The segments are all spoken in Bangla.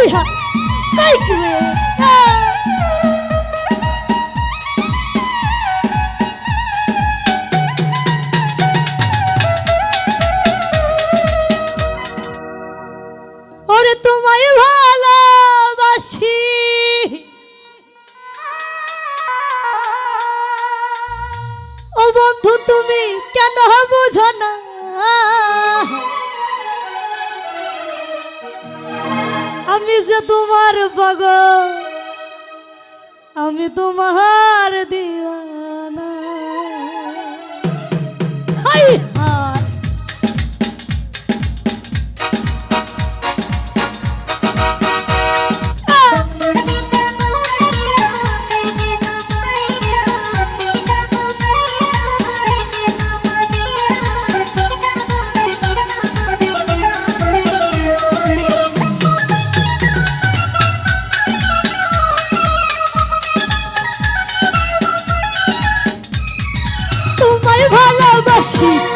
এই হা তাই কি আমি যে তোমার পাগল আমি তোমার ভালোবাসি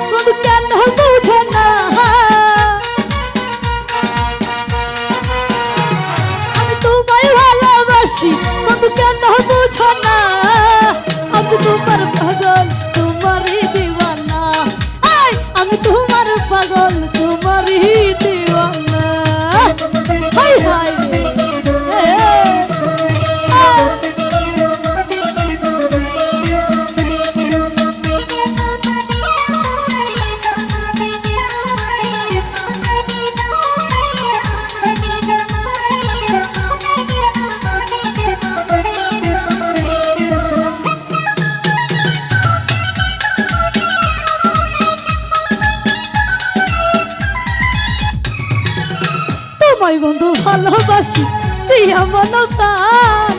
ভালোবাসি, তুই আমার প্রাণ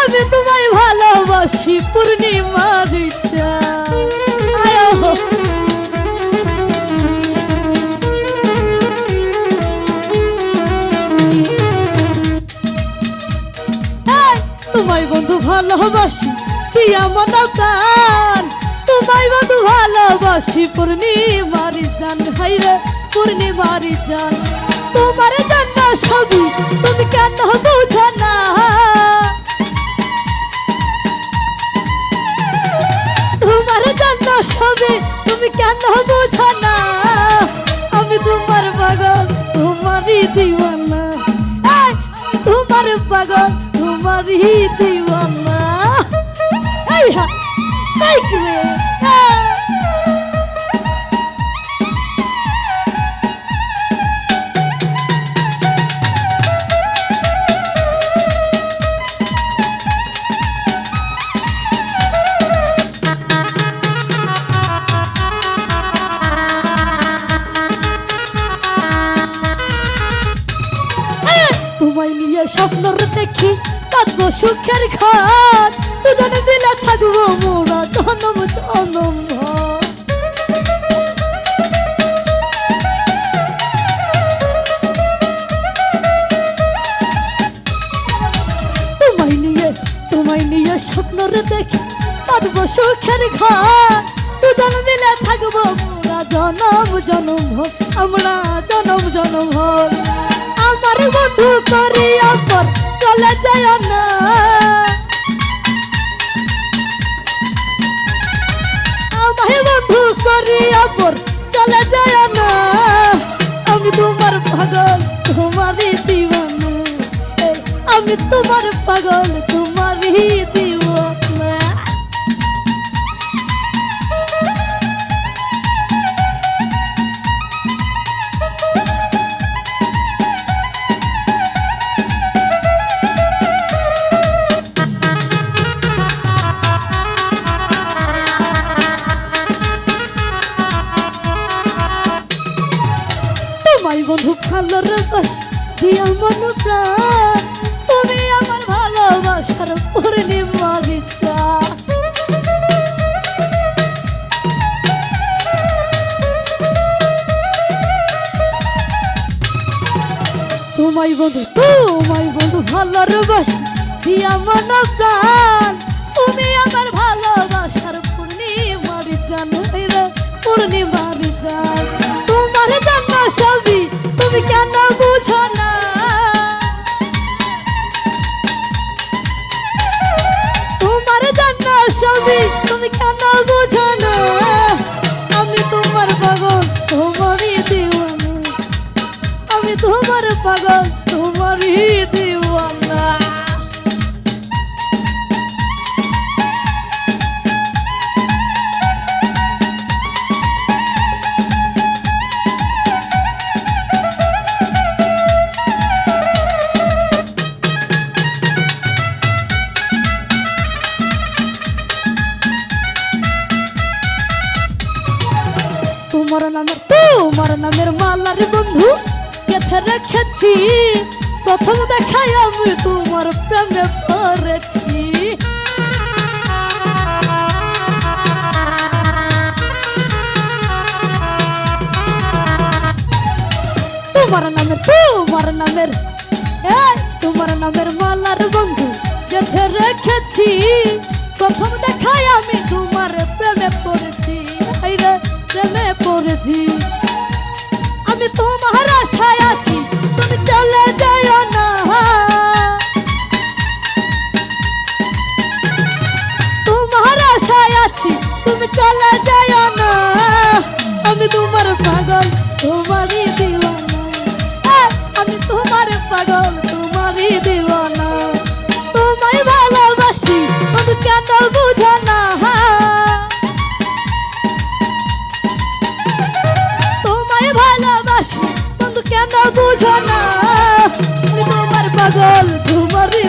আমি তোমায় ভালোবাসি, পূর্ণিমার তোমায় বন্ধু ভালোবাসি, তুই আমার প্রাণ তোমায় বন্ধু ভালোবাসি, পূর্ণিমারি জান হাইরে পূর্ণিমারি জান তোমার জন্য সবই তুমি কেন বুঝো না? তোমার জন্য সবই তুমি কেন বুঝো না? আমি তোমার পাগল, তোমারই দিওয়ানা। তোমার পাগল, তোমারই দিওয়ানা। এই হা কাঁদবো সুখের ঘর দুজনে মিলে থাকব মোরা জনম জনম। তোমায় নিয়ে তোমায় নিয়ে স্বপ্নর দেখি কাঁদবো সুখের ঘর দুজন মিলে থাকব মোরা জনম জনম। আমরা জনম জনম। আমার বন্ধু করি আপন চলে যায় না চলে যায় না। আমি তোমার পাগল তোমারই দিবানা আমি তোমার পাগল তোমারই তোমায় বন্ধু, ভালো রকম দিয়া মন তুমি আমার ভালোবাসার পূর্ণিমার চা তোমায় বন্ধু তোমায় বন্ধু ভালোবাসি দিয়া মন প্রাণ। তুমি আমার ভালোবাসার পূর্ণিমার তুমি কেন না? তোমার তুমি কেন না? তোমার পাগল তোমারই দিওয়ানা। তোমার তোমার নামের তোমার নামের মালার বন্ধু কেথে রেখেছি প্রথম দেখাই আমি তোমার প্রেমে পড়েছি। তোমার নামের তোমার নামের তোমার নামের মালার বন্ধু যেতে রেখেছি প্রথম দেখাই আমি তোমার পড়েছি ভালোবাসি বন্ধু কেন বুঝো না? তোমার পাগল তোমারই